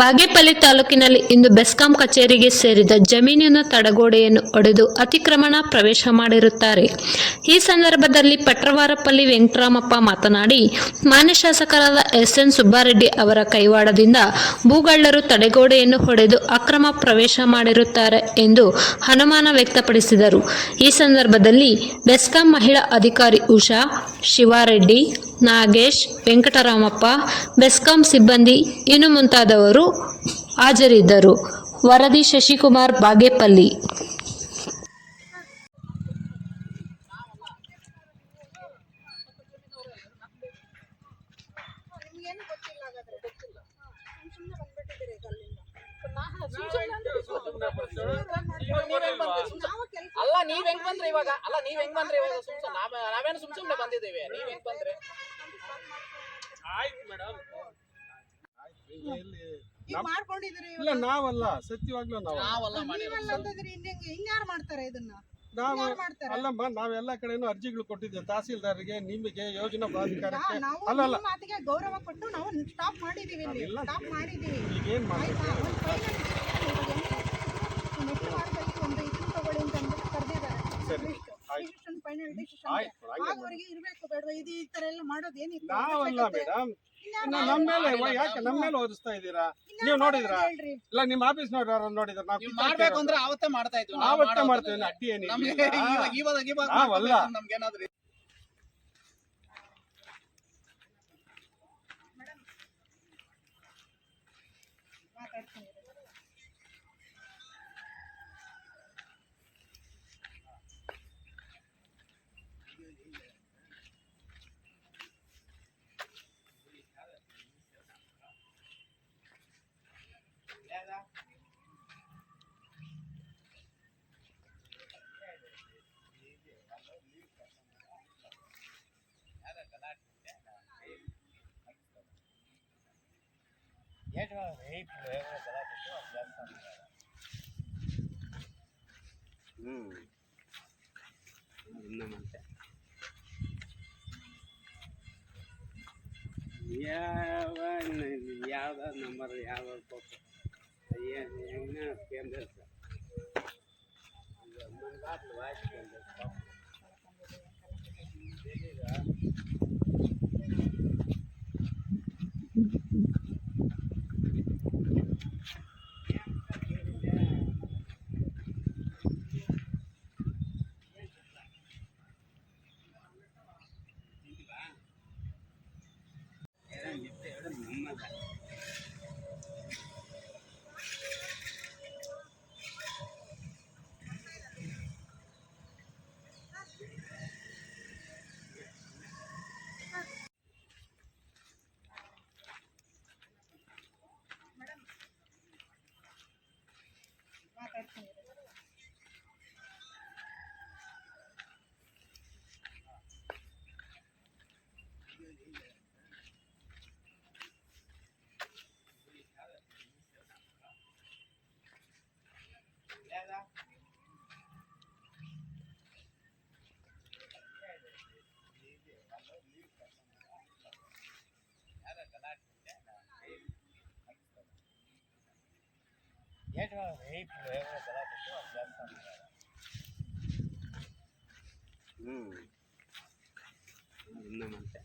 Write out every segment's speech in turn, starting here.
ಬಾಗೇಪಲ್ಲಿ ತಾಲೂಕಿನಲ್ಲಿ ಇಂದು ಬೆಸ್ಕಾಂ ಕಚೇರಿಗೆ ಸೇರಿದ ಜಮೀನಿನ ತಡೆಗೋಡೆಯನ್ನು ಒಡೆದು ಅತಿಕ್ರಮಣ ಪ್ರವೇಶ ಮಾಡಿರುತ್ತಾರೆ. ಈ ಸಂದರ್ಭದಲ್ಲಿ ಪಟ್ರವಾರಪಲ್ಲಿ ವೆಂಕಟರಾಮಪ್ಪ ಮಾತನಾಡಿ, ಮಾನ್ಯ ಶಾಸಕರಾದ ಎಸ್ ಎನ್ ಸುಬ್ಬಾರೆಡ್ಡಿ ಅವರ ಕೈವಾಡದಿಂದ ಭೂಗಳ್ಳರು ತಡೆಗೋಡೆಯನ್ನು ಹೊಡೆದು ಅಕ್ರಮ ಪ್ರವೇಶ ಮಾಡಿರುತ್ತಾರೆ ಎಂದು ಅನುಮಾನ ವ್ಯಕ್ತಪಡಿಸಿದರು. ಈ ಸಂದರ್ಭದಲ್ಲಿ ಬೆಸ್ಕಾಂ ಮಹಿಳಾ ಅಧಿಕಾರಿ ಉಷಾ ಶಿವಾರೆಡ್ಡಿ ನಾಗೇಶ್ ವೆಂಕಟರಾಮಪ್ಪ ಬೆಸ್ಕಾಂ ಸಿಬ್ಬಂದಿ ಇನ್ನು ಮುಂತಾದವರು ಹಾಜರಿದ್ದರು. ವರದಿ ಶಶಿಕುಮಾರ್ ಬಾಗೇಪಲ್ಲಿ ನಿಮ್ಗೇನು ಗೊತ್ತಿಲ್ಲ ಹಾಗಾದ್ರೆ ಗೊತ್ತಿಲ್ಲ ಸುಮ್ಮನೆ ಬಂದ್ಬಿಟ್ಟಿದ್ದೀರಿ ಈಗ ಅಲ್ಲಿಂದ ನಾವು ಕೆಲಸ ಅಲ್ಲ ನೀವ್ ಹೆಂಗ್ ಬಂದ್ರೆ ಇವಾಗ? ಅಲ್ಲ ನೀವ್ ಹೆಂಗ್ ಬಂದ್ರಿ ಇವಾಗ? ಸುಮ್ ಸುಮ್ನೆ ನಾವ್ ನಾವೇನು ಸುಮ್ ಸುಮ್ನೆ ಬಂದಿದ್ದೀವಿ. ನೀವ್ ಹೆಂಗ್ ಬಂದ್ರಿ? ಆಯ್ತು ಮೇಡಮ್. ಇಲ್ಲ ನಾವಲ್ಲ ಸತ್ಯವಾಗ್ಲೂ ನಾವು ನಾವಲ್ಲ ಹಿಂಗ್ಯಾರು ಮಾಡ್ತಾರೆ ಇದನ್ನ? ನಾವು ಅಲ್ಲಮ್ಮ ನಾವೆಲ್ಲ ಕಡೆನೂ ಅರ್ಜಿಗಳು ಕೊಟ್ಟಿದ್ದೇವೆ. ತಹಸೀಲ್ದಾರ್ಗೆ ನಿಮಗೆ ಯೋಜನಾ ಪ್ರಾಧಿಕಾರಕ್ಕೆ. ನಾವು ಅಲ್ಲ ಅಲ್ಲ. ಮಾತಿಗೆ ಗೌರವ ಕೊಟ್ಟು ನಾವು ಸ್ಟಾಪ್ ಮಾಡಿದೀವಿ. ಸ್ಟಾಪ್ ಮಾಡಿದೀವಿ ಈಗ ಏನ್ ಮಾಡ್ಬೇಕು ಆಯ್ತಾ ಒಂದು ಫೈನಲ್ ನೆಕ್ಸ್ಟ್ ವಾರದಲ್ಲಿ ಒಂದು ಇದನ್ನ ತಗೊಳ್ಳಿ ಅಂತ ಅಂದ್ಬಿಟ್ಟು ಕರೆದಿದ್ದಾರೆ ಸರಿ ಇರ್ಬೇಕು ಬೇಡವಾ ಇದು ಈ ತರ ಎಲ್ಲ ನಾವಲ್ಲ ಮೇಡಮ್ ನಮ್ಮ ಮೇಲೆ ಯಾಕೆ ನಮ್ಮ ಮೇಲೆ ಓದಿಸ್ತಾ ಇದ್ದೀರಾ? ನೀವು ನೋಡಿದ್ರಾ? ಇಲ್ಲ ನಿಮ್ಮ ಆಫೀಸ್ ನೋಡ್ರಿ ಯಾರು ನೋಡಿದ್ರ ನಾವು ಮಾಡ್ಬೇಕು ಅಂದ್ರೆ ಅವತ್ತೇ ಮಾಡ್ತಾ ಇದ್ವಿ. ಮಾಡೋದು ಮಾಡ್ತೇವೆ ಅಡ್ಡಿ ಏನಿಲ್ಲ. ನಾವಲ್ಲ. ನಮ್ಗೆ ಏನಾದ್ರೂ ಹ್ಮ್ ಯಾವ ಯಾವ್ದ ನಂಬರ್ ಯಾವ ಏನು ಹೆಂಗ ಕೇಂದ್ರ ಹ್ಮ್ ಇನ್ನಮಂತೆ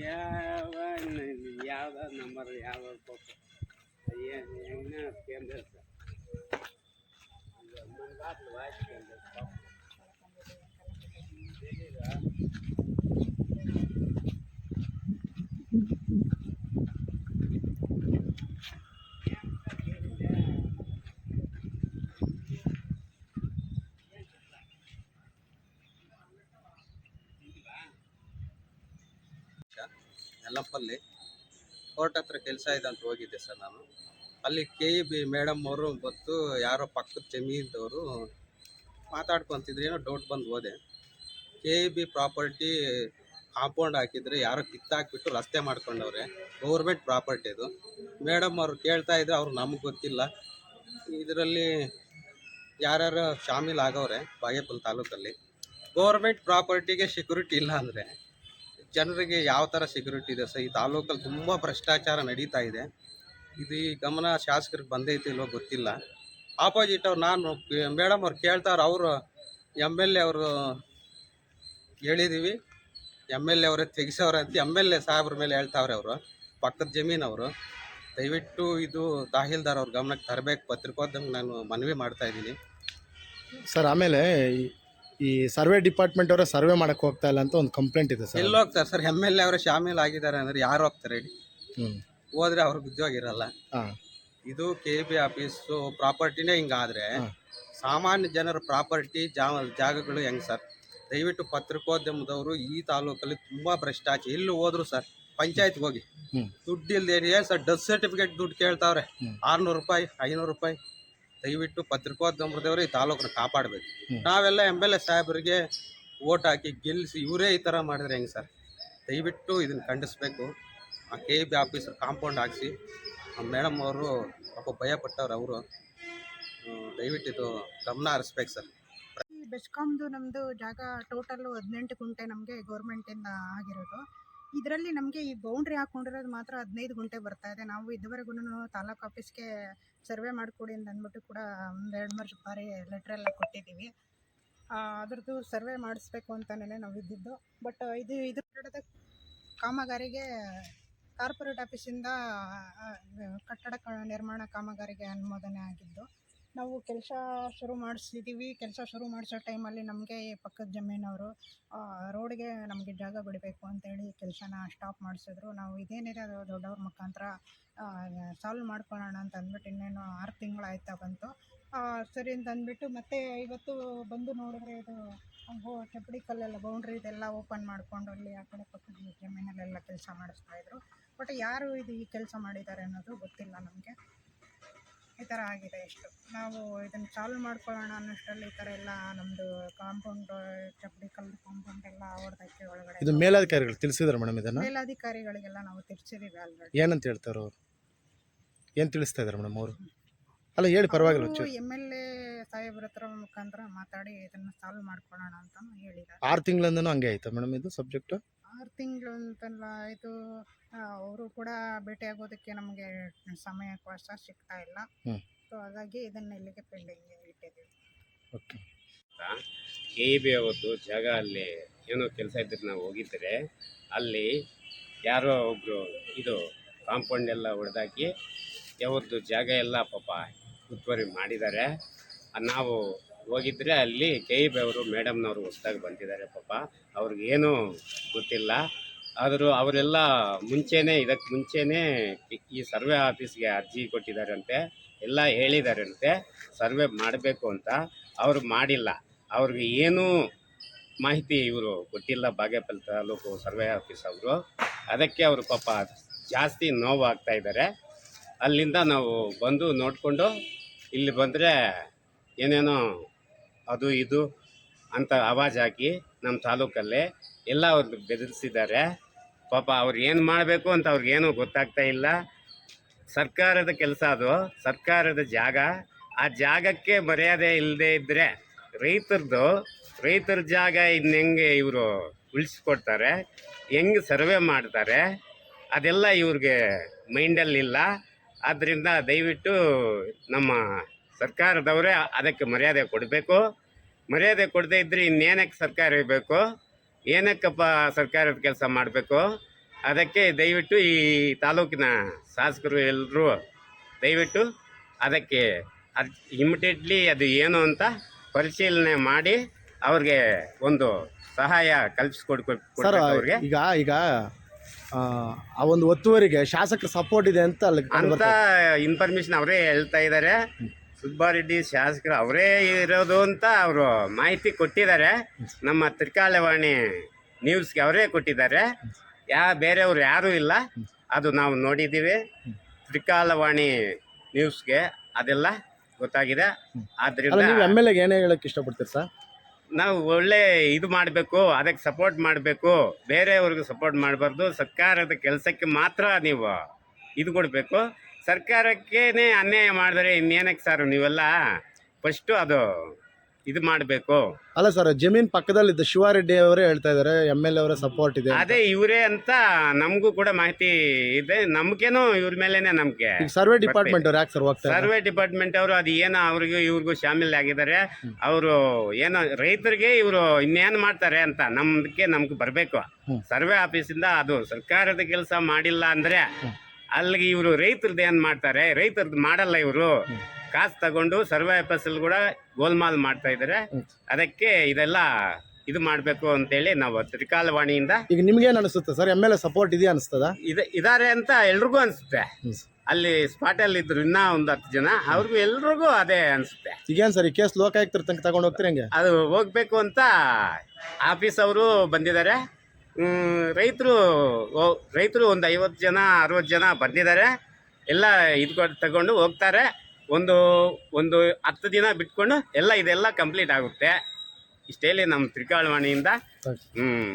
ಯಾವ ಯಾವ್ದ ನಂಬರ್ ಯಾವ ಏನು ಹೆಂಗ ಕೇಂದ್ರ ಯಲ್ಲಪ್ಪಲ್ಲಿ ಕೋರ್ಟ್ ಹತ್ರ ಕೆಲಸ ಇದೆ ಅಂತ ಹೋಗಿದ್ದೆ ಸರ್ ನಾನು. ಅಲ್ಲಿ ಕೆ ಇ ಬಿ ಮೇಡಮ್ ಅವರು ಗೊತ್ತು ಯಾರೋ ಪಕ್ಕದ ಜಮೀನ್ದವರು ಮಾತಾಡ್ಕೊತಿದ್ರು, ಏನೋ ಡೌಟ್ ಬಂದು ಹೋದೆ. K E B property compound ಹಾಕಿದ್ರೆ ಯಾರೋ ಕಿತ್ತಾಕ್ಬಿಟ್ಟು ರಸ್ತೆ ಮಾಡ್ಕೊಂಡವ್ರೆ. ಗೌರ್ಮೆಂಟ್ ಪ್ರಾಪರ್ಟಿ ಅದು. ಮೇಡಮ್ ಅವ್ರು ಕೇಳ್ತಾ ಇದ್ರು ಅವ್ರು ನಮಗೆ ಗೊತ್ತಿಲ್ಲ. ಇದರಲ್ಲಿ ಯಾರ್ಯಾರು ಶಾಮೀಲ್ ಆಗವ್ರೆ, ಬಾಗೇಪಲ್ಲಿ ತಾಲೂಕಲ್ಲಿ. ಗೌರ್ಮೆಂಟ್ ಪ್ರಾಪರ್ಟಿಗೆ ಸೆಕ್ಯೂರಿಟಿ ಇಲ್ಲ ಅಂದರೆ. ಜನರಿಗೆ ಯಾವ ಥರ ಸೆಕ್ಯೂರಿಟಿ ಇದೆ? ಸರ್ ಈ ತಾಲೂಕಲ್ಲಿ ತುಂಬ ಭ್ರಷ್ಟಾಚಾರ ನಡೀತಾ ಇದೆ. ಇದು ಈ ಗಮನ ಶಾಸಕರಿಗೆ ಬಂದೈತೆ ಇಲ್ವೋ ಗೊತ್ತಿಲ್ಲ. ಆಪೋಸಿಟ್ ಅವ್ರು ನಾನು ಮೇಡಮ್ ಅವ್ರು ಕೇಳ್ತಾರೆ ಅವರು ಎಂ ಎಲ್ ಎ ಅವರು ಹೇಳಿದ್ದೀವಿ ಎಂ ಎಲ್ ಎ ಅವರೇ ತೆಗಿಸವ್ರೆ ಅಂತ ಎಂ ಎಲ್ ಎ ಸಾಹೇಬ್ರ ಮೇಲೆ ಹೇಳ್ತಾವ್ರೆ ಅವರು, ಪಕ್ಕದ ಜಮೀನವರು ದಯವಿಟ್ಟು ಇದು ತಹಸೀಲ್ದಾರ್ ಅವ್ರ ಗಮನಕ್ಕೆ ತರಬೇಕು. ಪತ್ರಿಕೋದ್ಯಮ ನಾನು ಮನವಿ ಮಾಡ್ತಾ ಇದ್ದೀನಿ. ಸರ್, ಆಮೇಲೆ ಈ- ಸರ್ವೆ ಡಿಪಾರ್ಟ್ಮೆಂಟ್ ಅವರ ಸರ್ವೆ ಮಾಡಕ್ಕೆ ಹೋಗ್ತಾ ಇಲ್ಲ ಅಂತ ಒಂದು ಕಂಪ್ಲೇಂಟ್ ಇದೆ ಸರ್. ಎಲ್ಲಿ ಹೋಗ್ತಾರೆ ಸರ್? ಎಂ ಎಲ್ ಎ ಅವರು ಶಾಮೀಲ್ ಆಗಿದ್ದಾರೆ ಅಂದ್ರೆ ಯಾರು ಹೋಗ್ತಾರೆ ಹೇಳಿ? ಹ್ಞೂ ಹೋದ್ರೆ ಅವ್ರ ಉದ್ಯೋಗ ಇರಲ್ಲ ಹಾಂ. ಇದು ಕೆ ಬಿ ಆಫೀಸು ಪ್ರಾಪರ್ಟಿನೇ ಹಿಂಗಾದ್ರೆ ಸಾಮಾನ್ಯ ಜನರ ಪ್ರಾಪರ್ಟಿ ಜಾ ಜಾಗಗಳು ಹೆಂಗ್ ಸರ್? ದಯವಿಟ್ಟು ಪತ್ರಿಕೋದ್ಯಮದವರು ಈ ತಾಲೂಕಲ್ಲಿ ತುಂಬಾ ಭ್ರಷ್ಟಾಚಾರ ಎಲ್ಲಿ ಹೋದ್ರು ಸರ್? ಪಂಚಾಯತ್ಗೆ ಹೋಗಿ. ದುಡ್ಡು ಇಲ್ದೇನೆ ಸರ್. ಡೆತ್ ಸರ್ಟಿಫಿಕೇಟ್ ದುಡ್ಡು ಕೇಳ್ತಾವ್ರೆ. ಆರ್ನೂರು ರೂಪಾಯಿ ಐನೂರು ರೂಪಾಯಿ. ದಯವಿಟ್ಟು ಪತ್ರಿಕೋದ್ಯಮದವರು ಈ ತಾಲೂಕನ್ನ ಕಾಪಾಡಬೇಕು. ನಾವೆಲ್ಲ ಎಂ ಎಲ್ ಎ ಸಾಹೇಬರಿಗೆ ಓಟ್ ಹಾಕಿ ಗೆಲ್ಲಿಸಿ ಇವರೇ ಈ ಥರ ಮಾಡಿದ್ರೆ ಹೆಂಗೆ ಸರ್? ದಯವಿಟ್ಟು ಇದನ್ನು ಖಂಡಿಸ್ಬೇಕು. ಆ ಕೆ ಬಿ ಆಫೀಸರ್ ಕಾಂಪೌಂಡ್ ಹಾಕಿಸಿ. ಆ ಮೇಡಮ್ ಅವರು ಪಾಪ ಭಯ ಪಟ್ಟವ್ರು ಅವರು. ದಯವಿಟ್ಟು ಇದು ಗಮನ ಹರಿಸ್ಬೇಕು ಸರ್. ಬೆಸ್ಕಾಮ್ದು ನಮ್ಮದು ಜಾಗ ಟೋಟಲ್ಲು ಹದಿನೆಂಟು ಗುಂಟೆ ನಮಗೆ ಗೌರ್ಮೆಂಟಿಂದ ಆಗಿರೋದು. ಇದರಲ್ಲಿ ನಮಗೆ ಈ ಬೌಂಡ್ರಿ ಹಾಕೊಂಡಿರೋದು ಮಾತ್ರ ಹದಿನೈದು ಗುಂಟೆ ಬರ್ತಾ ಇದೆ. ನಾವು ಇದುವರೆಗೂ ತಾಲೂಕು ಆಫೀಸ್ಗೆ ಸರ್ವೆ ಮಾಡಿಕೊಡಿ ಅಂತ ಅಂದ್ಬಿಟ್ಟು ಕೂಡ ಒಂದೆರಡು ಮೂರು ಬಾರಿ ಲೆಟ್ರ್ ಎಲ್ಲ ಕೊಟ್ಟಿದ್ದೀವಿ. ಅದ್ರದ್ದು ಸರ್ವೆ ಮಾಡಿಸ್ಬೇಕು ಅಂತಲೇ ನಾವು ಇದ್ದಿದ್ದು. ಬಟ್ ಇದು ಇದು ಕಟ್ಟಡದ ಕಾಮಗಾರಿಗೆ ಕಾರ್ಪೊರೇಟ್ ಆಫೀಸಿಂದ ಕಟ್ಟಡ ನಿರ್ಮಾಣ ಕಾಮಗಾರಿಗೆ ಅನುಮೋದನೆ ಆಗಿದ್ದು. ನಾವು ಕೆಲಸ ಶುರು ಮಾಡಿಸಿದ್ದೀವಿ ಕೆಲಸ ಶುರು ಮಾಡಿಸೋ ಟೈಮಲ್ಲಿ ನಮಗೆ ಪಕ್ಕದ ಜಮೀನವರು ರೋಡ್ಗೆ ನಮಗೆ ಜಾಗ ಬಿಡಬೇಕು ಅಂತೇಳಿ ಕೆಲಸನ ಸ್ಟಾಪ್ ಮಾಡಿಸಿದ್ರು. ನಾವು ಇದೇನಿದೆ ಅದು ದೊಡ್ಡವ್ರ ಮುಖಾಂತರ ಸಾಲ್ವ್ ಮಾಡ್ಕೊಳ್ಳೋಣ ಅಂತ ಅಂದ್ಬಿಟ್ಟು ಇನ್ನೇನು ಆರು ತಿಂಗಳಾಯ್ತಾ ಬಂತು. ಸರಿ ಅಂತ ಅಂದ್ಬಿಟ್ಟು ಮತ್ತೆ ಇವತ್ತು ಬಂದು ನೋಡಿದ್ರೆ ಇದು ಹೋ ಚಪ್ಪಡಿ ಕಲ್ಲೆಲ್ಲ ಬೌಂಡ್ರಿ ಇದೆಲ್ಲ ಓಪನ್ ಮಾಡಿಕೊಂಡು ಅಲ್ಲಿ ಆ ಕಡೆ ಪಕ್ಕದ ಜಮೀನಲ್ಲೆಲ್ಲ ಕೆಲಸ ಮಾಡಿಸ್ತಾಯಿದ್ರು ಬಟ್ ಯಾರು ಇದು ಈ ಕೆಲಸ ಮಾಡಿದ್ದಾರೆ ಅನ್ನೋದು ಗೊತ್ತಿಲ್ಲ ನಮಗೆ. ಈ ಥರ ಆಗಿದೆ ಇಷ್ಟು. ನಾವು ಇದನ್ನು ಸಾಲ್ವ್ ಮಾಡ್ಕೊಳ್ಳೋಣ ಅನ್ನೋಷ್ಟರಲ್ಲಿ ಈ ಥರ ಎಲ್ಲ ನಮ್ಮದು ಕಾಂಪೌಂಡ್ ಚಪ್ಪಡಿ ಕಲ್ಲು ಕಾಂಪೌಂಡ್ ಎಲ್ಲ ಹೊಡೆದಕ್ಕೆ ಒಳಗಡೆ. ಇದು ಮೇಲಾಧಿಕಾರಿಗಳು ತಿಳಿಸಿದ್ರು ಮೇಡಮ್ ಇದನ್ನು? ಮೇಲಾಧಿಕಾರಿಗಳಿಗೆಲ್ಲ ನಾವು ತಿಳಿಸಿದ್ದೀವಿ ಆಲ್ರೆಡಿ ಏನಂತ ಹೇಳ್ತಾರೆ ಅವರು? ಏನು ತಿಳಿಸ್ತಾ ಇದ್ದಾರೆ ಮೇಡಮ್ ಅವರು? ಅಲ್ಲ ಹೇಳಿ ಪರವಾಗಿಲ್ಲ ಒಂಚೂರು. ಎಂ ಎಲ್ ಎ ಸಾಹೇಬ್ರ ಹತ್ರ ಮುಖಾಂತರ ಮಾತಾಡಿ ಇದನ್ನ ಸಾಲ್ವ್ ಮಾಡ್ಕೊಳ್ಳೋಣ ಅಂತ ಹೇಳಿದ್ದಾರೆ. ಆರು ತಿಂಗಳಿಂದನೂ ಹಂಗೆ ಆಯ್ತಾ ಮೇಡಮ್ ಇದು ಸಬ್ಜೆಕ್ಟು ಆರು ತಿಂಗಳು ಅಂತಲ್ಲ ಇದು ಅವರು ಕೂಡ ಭೇಟಿಯಾಗೋದಕ್ಕೆ ನಮಗೆ ಸಮಯ ಕಷ್ಟ ಸಿಗ್ತಾ ಇಲ್ಲ. ಹ್ಮ್. ಸೊ ಹಾಗಾಗಿ ಇದನ್ನ ಇಲ್ಲಿಗೆ ಪೆಂಡಿಂಗ್ ಇಟ್ಟಿದ್ದೀವಿ. ಓಕೆ. ಕೆ ಇ ಬಿ ಅವತ್ತು ಜಾಗ ಅಲ್ಲಿ ಏನೋ ಕೆಲಸ ಇದ್ರೆ ನಾವು ಹೋಗಿದ್ದರೆ ಅಲ್ಲಿ ಯಾರೋ ಒಬ್ಬರು ಇದು ಕಾಂಪೌಂಡ್ ಎಲ್ಲ ಹೊಡೆದಾಕಿ ಯಾವತ್ತು ಜಾಗ ಎಲ್ಲ ಪಾಪ ಉತ್ತುವರಿ ಮಾಡಿದ್ದಾರೆ. ನಾವು ಹೋಗಿದ್ರೆ ಅಲ್ಲಿ ಕೆ ಇ ಬಿ ಅವರು ಮೇಡಮ್ನವರು ಹೊಸ್ದಾಗಿ ಬಂದಿದ್ದಾರೆ ಪಾಪ. ಅವ್ರಿಗೇನು ಗೊತ್ತಿಲ್ಲ. ಆದರೂ ಅವರೆಲ್ಲ ಮುಂಚೆನೇ, ಇದಕ್ಕೆ ಮುಂಚೆನೇ ಈ- ಸರ್ವೆ ಆಫೀಸ್ಗೆ ಅರ್ಜಿ ಕೊಟ್ಟಿದ್ದಾರಂತೆ. ಎಲ್ಲ ಹೇಳಿದಾರಂತೆ. ಸರ್ವೆ ಮಾಡಬೇಕು ಅಂತ. ಅವರು ಮಾಡಿಲ್ಲ. ಅವ್ರಿಗೆ ಏನೂ ಮಾಹಿತಿ ಇವರು ಕೊಟ್ಟಿಲ್ಲ ಬಾಗೇಪಲ್ಲಿ ತಾಲೂಕು ಸರ್ವೆ ಆಫೀಸ್ ಅವರು. ಅದಕ್ಕೆ ಅವರು ಪಾಪ ಜಾಸ್ತಿ ನೋವಾಗ್ತಾ ಇದ್ದಾರೆ. ಅಲ್ಲಿಂದ ನಾವು ಬಂದು ನೋಡಿಕೊಂಡು ಇಲ್ಲಿ ಬಂದರೆ ಏನೇನೋ ಅದು ಇದು ಅಂತ ಆವಾಜ್ ಹಾಕಿ ನಮ್ಮ ತಾಲೂಕಲ್ಲಿ ಎಲ್ಲ ಅವ್ರು ಬೆದರಿಸಿದ್ದಾರೆ. ಪಾಪ ಅವ್ರು ಏನು ಮಾಡಬೇಕು ಅಂತ ಅವ್ರಿಗೇನು ಗೊತ್ತಾಗ್ತಾ ಇಲ್ಲ. ಸರ್ಕಾರದ ಕೆಲಸ ಅದು, ಸರ್ಕಾರದ ಜಾಗ. ಆ ಜಾಗಕ್ಕೆ ಮರ್ಯಾದೆ ಇಲ್ಲದೆ ಇದ್ದರೆ ರೈತರದು, ರೈತರ ಜಾಗ ಇನ್ನು ಹೆಂಗೆ ಇವರು ಉಳಿಸ್ಕೊಡ್ತಾರೆ, ಹೆಂಗೆ ಸರ್ವೆ ಮಾಡ್ತಾರೆ, ಅದೆಲ್ಲ ಇವ್ರಿಗೆ ಮೈಂಡಲ್ಲಿಲ್ಲ ಆದ್ದರಿಂದ ದಯವಿಟ್ಟು ನಮ್ಮ ಸರ್ಕಾರದವರೇ ಅದಕ್ಕೆ ಮರ್ಯಾದೆ ಕೊಡಬೇಕು. ಮರ್ಯಾದೆ ಕೊಡದೇ ಇದ್ದರೆ ಇನ್ನೇನಕ್ಕೆ ಸರ್ಕಾರ ಇರಬೇಕು? ಏನಕ್ಕಪ್ಪ ಸರ್ಕಾರದ ಕೆಲಸ ಮಾಡಬೇಕು? ಅದಕ್ಕೆ ದಯವಿಟ್ಟು ಈ ತಾಲೂಕಿನ ಶಾಸಕರು ಎಲ್ಲರೂ ದಯವಿಟ್ಟು ಅದಕ್ಕೆ ಅದು ಇಮಿಡಿಯೇಟ್ಲಿ ಅದು ಏನು ಅಂತ ಪರಿಶೀಲನೆ ಮಾಡಿ ಅವ್ರಿಗೆ ಒಂದು ಸಹಾಯ ಕಲ್ಪಿಸ್ಕೊಡ್ಕೊ ಈಗ ಈಗ ಆ, ಒಂದು ಒತ್ತುವರಿಗೆ ಶಾಸಕರ ಸಪೋರ್ಟ್ ಇದೆ ಅಂತ ಅಲ್ಲಿ ಕಂಡು ಅಂತ ಬರ್ತಾ ಇದೆ. ಇನ್ಫಾರ್ಮೇಶನ್ ಅವರೇ ಹೇಳ್ತಾ ಇದ್ದಾರೆ. ಸುಬ್ಬಾರೆಡ್ಡಿ ಶಾಸಕರು ಅವರೇ ಇರೋದು ಅಂತ ಅವರು ಮಾಹಿತಿ ಕೊಟ್ಟಿದ್ದಾರೆ. ನಮ್ಮ ತ್ರಿಕಾಲವಾಣಿ ನ್ಯೂಸ್ಗೆ ಅವರೇ ಕೊಟ್ಟಿದ್ದಾರೆ. ಯಾ ಬೇರೆಯವ್ರು ಯಾರೂ ಇಲ್ಲ. ಅದು ನಾವು ನೋಡಿದ್ದೀವಿ. ತ್ರಿಕಾಲವಾಣಿ ನ್ಯೂಸ್ಗೆ ಅದೆಲ್ಲ ಗೊತ್ತಾಗಿದೆ. ಅಲ್ಲ ಆದ್ದರಿಂದ ನೀವು ಎಂ ಎಲ್ ಎಗೆ ಏನೇ ಹೇಳಕ್ಕೆ ಇಷ್ಟಪಡ್ತೀರಿ ಸರ್? ನಾವು ಒಳ್ಳೆ ಇದು ಮಾಡಬೇಕು, ಅದಕ್ಕೆ ಸಪೋರ್ಟ್ ಮಾಡಬೇಕು, ಬೇರೆಯವ್ರಿಗೆ ಸಪೋರ್ಟ್ ಮಾಡಬಾರ್ದು, ಸರ್ಕಾರದ ಕೆಲಸಕ್ಕೆ ಮಾತ್ರ ನೀವು ಇದು ಕೊಡಬೇಕು. ಸರ್ಕಾರಕ್ಕೇನೆ ಅನ್ಯಾಯ ಮಾಡಿದ್ರೆ ಇನ್ನೇನಕ್ಕೆ ಸರ್ ನೀವೆಲ್ಲ? ಫಸ್ಟು ಅದು. ಇದು ಮಾಡಬೇಕು. ಅಲ್ಲ ಸರ್ ಜಮೀನ್ ಪಕ್ಕದಲ್ಲಿದ್ದ ಶಿವಾರೆಡ್ಡಿ ಅವರೇ ಹೇಳ್ತಾ ಇದ್ದಾರೆ ಎಂ ಎಲ್ ಎ ಅವರ ಸಪೋರ್ಟ್ ಇದೆ ಅದೇ ಇವರೇ ಅಂತ ನಮಗೂ ಕೂಡ ಮಾಹಿತಿ ಇದೆ. ನಮ್ಗೇನು ಇವ್ರ ಮೇಲೇನೆ ನಮ್ಗೆ. ಈಗ ಸರ್ವೆ ಡಿಪಾರ್ಟ್ಮೆಂಟ್ ಅವ್ರು ಯಾಕೆ ಸರ್ ಹೋಗ್ತಾರೆ ಸರ್ವೆ ಡಿಪಾರ್ಟ್ಮೆಂಟ್ ಅವರು ಅದು ಏನೋ ಅವ್ರಿಗೂ ಇವ್ರಿಗೂ ಶಾಮಿಲ್ ಆಗಿದ್ದಾರೆ. ಅವರು ಏನೋ ರೈತರಿಗೆ ಇವರು ಇನ್ನೇನು ಮಾಡ್ತಾರೆ ಅಂತ ನಮ್ದಕ್ಕೆ ನಮ್ಗೆ ಬರಬೇಕು. ಸರ್ವೆ ಆಫೀಸಿಂದ ಅದು ಸರ್ಕಾರದ ಕೆಲಸ ಮಾಡಿಲ್ಲ ಅಂದ್ರೆ ಅಲ್ಲಿಗೆ ಇವರು ರೈತರದ್ದು ಏನು ಮಾಡ್ತಾರೆ? ರೈತರದ್ದು ಮಾಡಲ್ಲ ಇವರು. ಕಾಸು ತಗೊಂಡು ಸರ್ವೆ ಫಸಲ್ ಕೂಡ ಗೋಲ್ಮಾಲ್ ಮಾಡ್ತಾ ಇದ್ದಾರೆ ಅದಕ್ಕೆ ಇದೆಲ್ಲ ಇದು ಮಾಡಬೇಕು ಅಂತೇಳಿ ನಾವು ತ್ರಿಕಾಲವಾಣಿಯಿಂದ ಈಗ ನಿಮ್ಗೇನು ಅನಿಸುತ್ತೆ sir? M L A support ಇದೆಯಾ ಅನಿಸ್ತದ? ಇದೆ ಇದಾರೆ ಅಂತ ಎಲ್ರಿಗೂ ಅನಿಸುತ್ತೆ. ಅಲ್ಲಿ ಸ್ಪಾಟಲ್ಲಿ ಇದ್ರು ಇನ್ನೂ ಒಂದು ಹತ್ತು ಜನ ಅವ್ರಿಗೂ ಎಲ್ರಿಗೂ ಅದೇ ಅನಿಸುತ್ತೆ. ಈಗೇನು ಸರ್ ಈ ಕೇಸ್ ಲೋಕಾಯುಕ್ತರ ತಂಗ ತಗೊಂಡು ಹೋಗ್ತೀರಿ ಹಂಗೆ? ಅದು ಹೋಗ್ಬೇಕು ಅಂತ ಆಫೀಸ್ ಅವರು ಬಂದಿದ್ದಾರೆ. ರೈತರು ರೈತರು ಒಂದು ಐವತ್ತು ಜನ ಅರವತ್ತು ಜನ ಬಂದಿದ್ದಾರೆ. ಎಲ್ಲ ಇದು ತಗೊಂಡು ಹೋಗ್ತಾರೆ. ಒಂದು ಒಂದು ಹತ್ತು ದಿನ ಬಿಟ್ಕೊಂಡು ಎಲ್ಲ ಇದೆಲ್ಲ ಕಂಪ್ಲೀಟ್ ಆಗುತ್ತೆ. ಇಷ್ಟೇಲಿ ನಮ್ಮ ತ್ರಿಕಾಳವಾಣಿಯಿಂದ. ಹ್ಞೂ